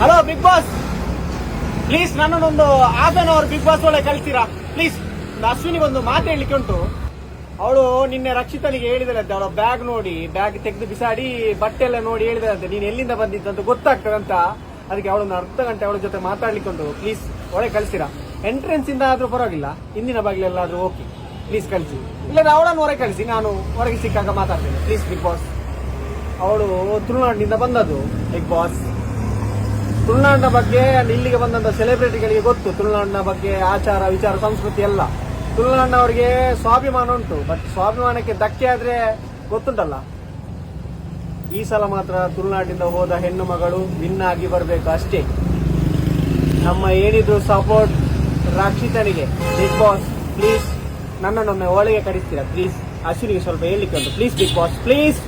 Hello Bigg Boss please ನನ್ನನ್ನೊಂದು half an hour Bigg Boss ಒಳಗೆ ಕಳಿಸ್ತೀರಾ? Please Ashwini ಒಂದು ಮಾತು ಹೇಳಲಿಕ್ಕೆ ಉಂಟು. ಅವಳು ನಿನ್ನೆ ರಕ್ಷಿತನಿಗೆ ಹೇಳಿದಳಂತೆ, ಅವಳ ಬ್ಯಾಗ್ ನೋಡಿ ಬ್ಯಾಗ್ ತೆಗೆದು ಬಿಸಾಡಿ, ಬಟ್ಟೆ ಎಲ್ಲ ನೋಡಿ ಹೇಳಿದಳಂತೆ, ನೀನು ಎಲ್ಲಿಂದ ಬಂದಿದ್ದು ಅಂತ ಗೊತ್ತಾಗ್ತದೆ ಅಂತ ಅದಕ್ಕೆ ಅವಳೊಂದು ಅರ್ಧ ಗಂಟೆ ಅವಳ ಜೊತೆ ಮಾತಾಡ್ಲಿಕ್ಕೆ ಉಂಟು. ಪ್ಲೀಸ್ ಒಳಗೆ ಕಳಿಸ್ತೀರಾ? ಎಂಟ್ರೆನ್ಸ್ ಇಂದ ಆದ್ರೂ ಪರವಾಗಿಲ್ಲ, ಹಿಂದಿನ ಬಾಗಿಲೆಲ್ಲಾದ್ರೂ ಓಕೆ ಪ್ಲೀಸ್ ಕಳಿಸಿ. ಇಲ್ಲದ ಅವಳನ್ನು ಹೊರಗೆ ಕಳಿಸಿ, ನಾನು ಹೊರಗೆ ಸಿಕ್ಕಾಗ ಮಾತಾಡ್ತೇನೆ. ಪ್ಲೀಸ್ ಬಿಗ್ ಬಾಸ್ ಅವಳು ತುಳುನಾಡಿನಿಂದ ಬಂದದ್ದು ಬಿಗ್ ಬಾಸ್ ತುಳುನಾಡಿನ ಬಗ್ಗೆ ಇಲ್ಲಿಗೆ ಬಂದಂತ ಸೆಲೆಬ್ರಿಟಿಗಳಿಗೆ ಗೊತ್ತು. ತುಳುನಾಡಿನ ಬಗ್ಗೆ ಆಚಾರ, ವಿಚಾರ, ಸಂಸ್ಕೃತಿ ಎಲ್ಲ. ತುಳುನಾಡಿನವರಿಗೆ ಸ್ವಾಭಿಮಾನ ಉಂಟು. ಬಟ್ ಸ್ವಾಭಿಮಾನಕ್ಕೆ ಧಕ್ಕೆ ಆದ್ರೆ ಗೊತ್ತುಂಟಲ್ಲ? ಈ ಸಲ ಮಾತ್ರ ತುಳುನಾಡಿನಿಂದ ಹೋದ ಹೆಣ್ಣು ಮಗಳು ವಿನ್ ಬರಬೇಕು ಅಷ್ಟೇ. ನಮ್ಮ ಏನಿದ್ರು ಸಪೋರ್ಟ್ ರಕ್ಷಿತನಿಗೆ. ಬಿಗ್ ಬಾಸ್ ಪ್ಲೀಸ್ ನನ್ನನ್ನೊಮ್ಮೆ ಒಳಗೆ ಕಡಿಸ್ತೀರಾ ಪ್ಲೀಸ್ ಅಶ್ವಿನಿಗೆ ಸ್ವಲ್ಪ ಹೇಳಲಿಕ್ಕೆ ಉಂಟು. Please big Boss please